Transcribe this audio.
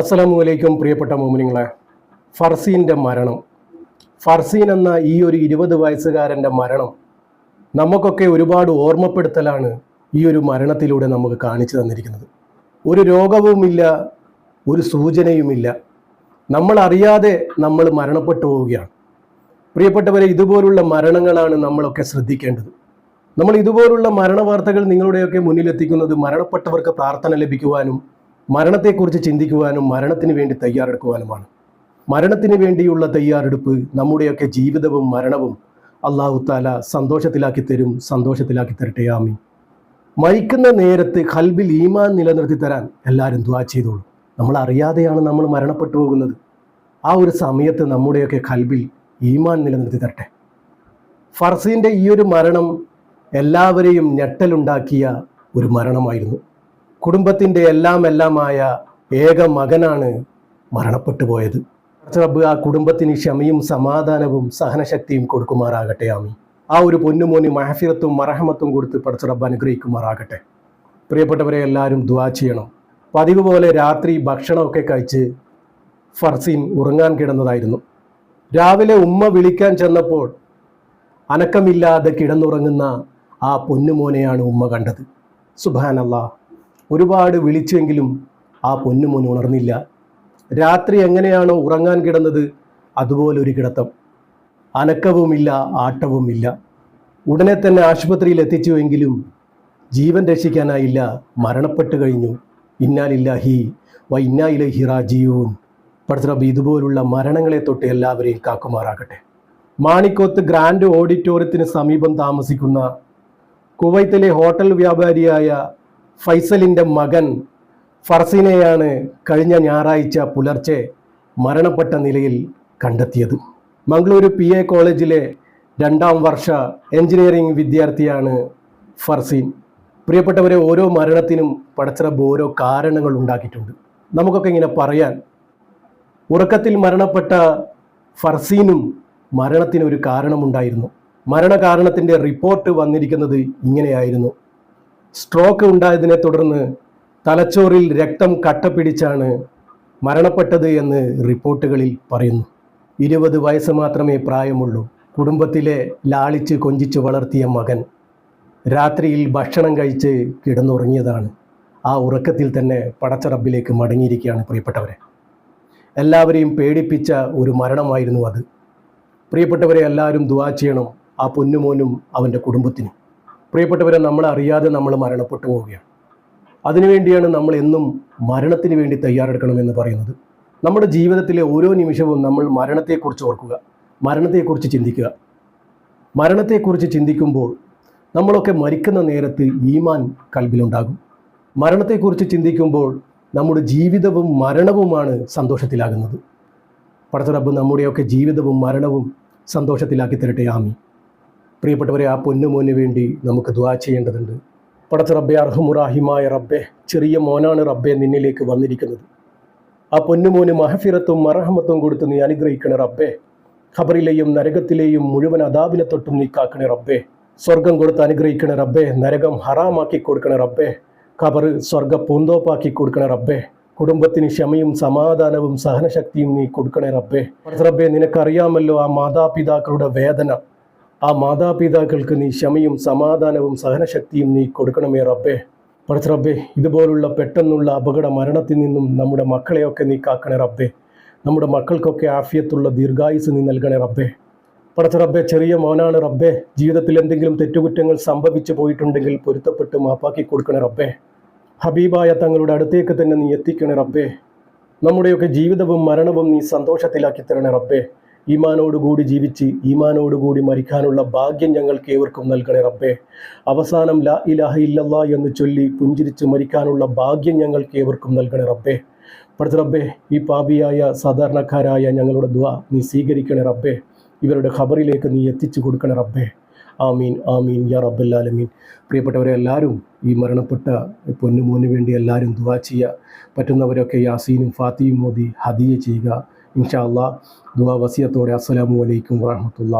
അസ്സലാമു അലൈക്കും പ്രിയപ്പെട്ട മോമിനിങ്ങളെ. ഫർസീന്റെ മരണം. ഫർസീൻ എന്ന ഈ ഒരു ഇരുപത് വയസ്സുകാരന്റെ മരണം നമുക്കൊക്കെ ഒരുപാട് ഓർമ്മപ്പെടുത്തലാണ് ഈ ഒരു മരണത്തിലൂടെ നമുക്ക് കാണിച്ചു തന്നിരിക്കുന്നത്. ഒരു രോഗവുമില്ല ഒരു സൂചനയുമില്ല. നമ്മൾ അറിയാതെ നമ്മൾ മരണപ്പെട്ടു പോവുകയാണ്. പ്രിയപ്പെട്ടവരെ ഇതുപോലുള്ള മരണങ്ങളാണ് നമ്മളൊക്കെ ശ്രദ്ധിക്കേണ്ടത്. നമ്മൾ ഇതുപോലുള്ള മരണവാർത്തകൾ നിങ്ങളുടെയൊക്കെ മുന്നിലെത്തിക്കുന്നത് മരണപ്പെട്ടവർക്ക് പ്രാർത്ഥന ലഭിക്കുവാനും മരണത്തെക്കുറിച്ച് ചിന്തിക്കുവാനും മരണത്തിന് വേണ്ടി തയ്യാറെടുക്കുവാനുമാണ്. മരണത്തിന് വേണ്ടിയുള്ള തയ്യാറെടുപ്പ് നമ്മുടെയൊക്കെ ജീവിതവും മരണവും അള്ളാഹു താല സന്തോഷത്തിലാക്കി തരും സന്തോഷത്തിലാക്കി തരട്ടെ ആമി മരിക്കുന്ന നേരത്ത് ഹൽബിൽ ഈമാൻ നിലനിർത്തി തരാൻ എല്ലാവരും ദ്വാ ചെയ്തോളൂ. നമ്മൾ അറിയാതെയാണ് നമ്മൾ മരണപ്പെട്ടു പോകുന്നത്. ആ ഒരു സമയത്ത് നമ്മുടെയൊക്കെ കൽബിൽ ഈമാൻ നിലനിർത്തി തരട്ടെ. ഫർസീന്റെ ഈ ഒരു മരണം എല്ലാവരെയും ഞെട്ടലുണ്ടാക്കിയ ഒരു മരണമായിരുന്നു. കുടുംബത്തിന്റെ എല്ലാം എല്ലാമായ ഏക മകനാണ് മരണപ്പെട്ടു പോയത്. റബ്ബ് ആ കുടുംബത്തിന് ക്ഷമയും സമാധാനവും സഹനശക്തിയും കൊടുക്കുമാറാകട്ടെ ആമി ആ ഒരു പൊന്നുമോന് മഹഫിറത്തും മറഹമത്തും കൊടുത്ത് പടച്ച റബ്ബ് അനുഗ്രഹിക്കുമാറാകട്ടെ. പ്രിയപ്പെട്ടവരെ എല്ലാവരും ദ്വാ ചെയ്യണം. പതിവ് പോലെ രാത്രി ഭക്ഷണമൊക്കെ കഴിച്ച് ഫർസീൻ ഉറങ്ങാൻ കിടന്നതായിരുന്നു. രാവിലെ ഉമ്മ വിളിക്കാൻ ചെന്നപ്പോൾ അനക്കമില്ലാതെ കിടന്നുറങ്ങുന്ന ആ പൊന്നുമോനെയാണ് ഉമ്മ കണ്ടത്. സുബാനല്ലാ ഒരുപാട് വിളിച്ചെങ്കിലും ആ പൊന്നുമോൻ ഉണർന്നില്ല. രാത്രി എങ്ങനെയാണോ ഉറങ്ങാൻ കിടന്നത് അതുപോലെ ഒരു കിടത്തം. അനക്കവുമില്ല ആട്ടവുമില്ല. ഉടനെ തന്നെ ആശുപത്രിയിൽ എത്തിച്ചുവെങ്കിലും ജീവൻ രക്ഷിക്കാനായില്ല മരണപ്പെട്ടു കഴിഞ്ഞു. ഇന്നാലില്ലാഹി വ ഇന്നായിലഹി റാജിയൂൻ പടത്തറബ് ഇതുപോലുള്ള മരണങ്ങളെ തൊട്ട് എല്ലാവരെയും കാക്കുമാറാകട്ടെ. മാണിക്കോത്ത് ഗ്രാൻഡ് ഓഡിറ്റോറിയത്തിന് സമീപം താമസിക്കുന്ന കുവൈത്തിലെ ഹോട്ടൽ വ്യാപാരിയായ ഫൈസലിന്റെ മകൻ ഫർസീനെയാണ് കഴിഞ്ഞ ഞായറാഴ്ച പുലർച്ചെ മരണപ്പെട്ട നിലയിൽ കണ്ടെത്തിയത്. മംഗളൂരു പി എ കോളേജിലെ രണ്ടാം വർഷ എഞ്ചിനീയറിംഗ് വിദ്യാർത്ഥിയാണ് ഫർസീൻ. പ്രിയപ്പെട്ടവരെ ഓരോ മരണത്തിനും പടച്ചിറബ് ഓരോ കാരണങ്ങൾ ഉണ്ടാക്കിയിട്ടുണ്ട്. നമുക്കൊക്കെ ഇങ്ങനെ പറയാൻ ഉറക്കത്തിൽ മരണപ്പെട്ട ഫർസീനും മരണത്തിന് ഒരു കാരണമുണ്ടായിരുന്നു. മരണകാരണത്തിന്റെ റിപ്പോർട്ട് വന്നിരിക്കുന്നത് ഇങ്ങനെയായിരുന്നു. സ്ട്രോക്ക് ഉണ്ടായതിനെ തുടർന്ന് തലച്ചോറിൽ രക്തം കട്ട പിടിച്ചാണ് മരണപ്പെട്ടത് എന്ന് റിപ്പോർട്ടുകളിൽ പറയുന്നു. ഇരുപത് വയസ്സ് മാത്രമേ പ്രായമുള്ളൂ. കുടുംബത്തിലെ ലാളിച്ച് കൊഞ്ചിച്ച് വളർത്തിയ മകൻ രാത്രിയിൽ ഭക്ഷണം കഴിച്ച് കിടന്നുറങ്ങിയതാണ്. ആ ഉറക്കത്തിൽ തന്നെ പടച്ചറബിലേക്ക് മടങ്ങിയിരിക്കുകയാണ് പ്രിയപ്പെട്ടവരെ. എല്ലാവരെയും പേടിപ്പിച്ച ഒരു മരണമായിരുന്നു അത്. പ്രിയപ്പെട്ടവരെ എല്ലാവരും ദുവാ ചെയ്യണം ആ പൊന്നുമോനും അവന്റെ കുടുംബത്തിനും. പ്രിയപ്പെട്ടവരെ നമ്മൾ അറിയാതെ നമ്മൾ മരണപ്പെട്ടു പോവുകയാണ്. അതിനുവേണ്ടിയാണ് നമ്മൾ എന്നും മരണത്തിന് വേണ്ടി തയ്യാറെടുക്കണമെന്ന് പറയുന്നത്. നമ്മുടെ ജീവിതത്തിലെ ഓരോ നിമിഷവും നമ്മൾ മരണത്തെക്കുറിച്ച് ഓർക്കുക മരണത്തെക്കുറിച്ച് ചിന്തിക്കുക. മരണത്തെക്കുറിച്ച് ചിന്തിക്കുമ്പോൾ നമ്മളൊക്കെ മരിക്കുന്ന നേരത്ത് ഈമാൻ കൽബിലുണ്ടാകും മരണത്തെക്കുറിച്ച് ചിന്തിക്കുമ്പോൾ നമ്മുടെ ജീവിതവും മരണവുമാണ് സന്തോഷത്തിലാകുന്നത്. പടത്തുറബ് നമ്മുടെയൊക്കെ ജീവിതവും മരണവും സന്തോഷത്തിലാക്കി തരട്ടെ. ആമി പ്രിയപ്പെട്ടവരെ ആ പൊന്നുമോന് വേണ്ടി നമുക്ക് ദ്വാ ചെയ്യേണ്ടതുണ്ട്. പടത്ത് റബ്ബെ അർഹമുറാഹിമായ റബ്ബെ ചെറിയ മോനാണ് റബ്ബെ നിന്നിലേക്ക് വന്നിരിക്കുന്നത്. ആ പൊന്നുമോന് മഹഫിറത്തും മറഹമത്തും കൊടുത്ത് നീ അനുഗ്രഹിക്കണേ റബ്ബെ. ഖബറിലെയും നരകത്തിലെയും മുഴുവൻ അതാബിനെ തൊട്ടും നീ കാക്കണേ റബ്ബെ. സ്വർഗം കൊടുത്ത് അനുഗ്രഹിക്കണേ റബ്ബെ. നരകം ഹറാമാക്കി കൊടുക്കണേ റബ്ബെ. ഖബർ സ്വർഗ പൂന്തോപ്പാക്കി കൊടുക്കണേ റബ്ബെ. കുടുംബത്തിന് ക്ഷമയും സമാധാനവും സഹനശക്തിയും നീ കൊടുക്കണേ റബ്ബെ. റബ്ബെ നിനക്കറിയാമല്ലോ ആ മാതാപിതാക്കളുടെ വേദന. ആ മാതാപിതാക്കൾക്ക് നീ ക്ഷമയും സമാധാനവും സഹനശക്തിയും നീ കൊടുക്കണമേ റബ്ബേ. പഠിച്ച റബ്ബേ ഇതുപോലുള്ള പെട്ടെന്നുള്ള അപകട മരണത്തിൽ നിന്നും നമ്മുടെ മക്കളെയൊക്കെ നീ കാക്കണേ റബ്ബേ. നമ്മുടെ മക്കൾക്കൊക്കെ ആഫിയത്തുള്ള ദീർഘായുസ് നീ നൽകണേ റബ്ബേ. പടച്ച റബ്ബേ ചെറിയ മോനാണ് റബ്ബേ. ജീവിതത്തിൽ എന്തെങ്കിലും തെറ്റുകുറ്റങ്ങൾ സംഭവിച്ചു പോയിട്ടുണ്ടെങ്കിൽ പൊരുത്തപ്പെട്ട് മാപ്പാക്കി കൊടുക്കണേ റബ്ബേ. ഹബീബായ തങ്ങളുടെ അടുത്തേക്ക് തന്നെ നീ എത്തിക്കണേ റബ്ബേ. നമ്മുടെയൊക്കെ ജീവിതവും മരണവും നീ സന്തോഷത്തിലാക്കി തരണേ റബ്ബേ. ഈമാനോടുകൂടി ജീവിച്ച് ഈമാനോടുകൂടി മരിക്കാനുള്ള ഭാഗ്യം ഞങ്ങൾക്ക് ഏവർക്കും നൽകണേ റബ്ബേ. അവസാനം ലാ ഇലാഹ ഇല്ലല്ലാ എന്ന് ചൊല്ലി പുഞ്ചിരിച്ച് മരിക്കാനുള്ള ഭാഗ്യം ഞങ്ങൾക്ക് ഏവർക്കും നൽകണേ റബ്ബേ. പഠിച്ച റബ്ബേ ഈ പാപിയായ സാധാരണക്കാരായ ഞങ്ങളുടെ ദ്വ നീ സ്വീകരിക്കണേ റബ്ബേ. ഇവരുടെ ഖബറിലേക്ക് നീ എത്തിച്ചു കൊടുക്കണേ റബ്ബേ. ആമീൻ ആമീൻ യാ റബ്ബല്ലാലമീൻ പ്രിയപ്പെട്ടവരെ എല്ലാവരും ഈ മരണപ്പെട്ട പൊന്നുമോന് വേണ്ടി എല്ലാവരും ദുവാ ചെയ്യുക. പറ്റുന്നവരൊക്കെ യാസീനും ഫാത്തിയും മോദി ഹദിയ ചെയ്യുക. ഇൻഷാ അള്ളാഹ് ദുവാ വസിയത്തോടെ. അസ്സലാമു അലൈക്കും വറഹമത്തുള്ള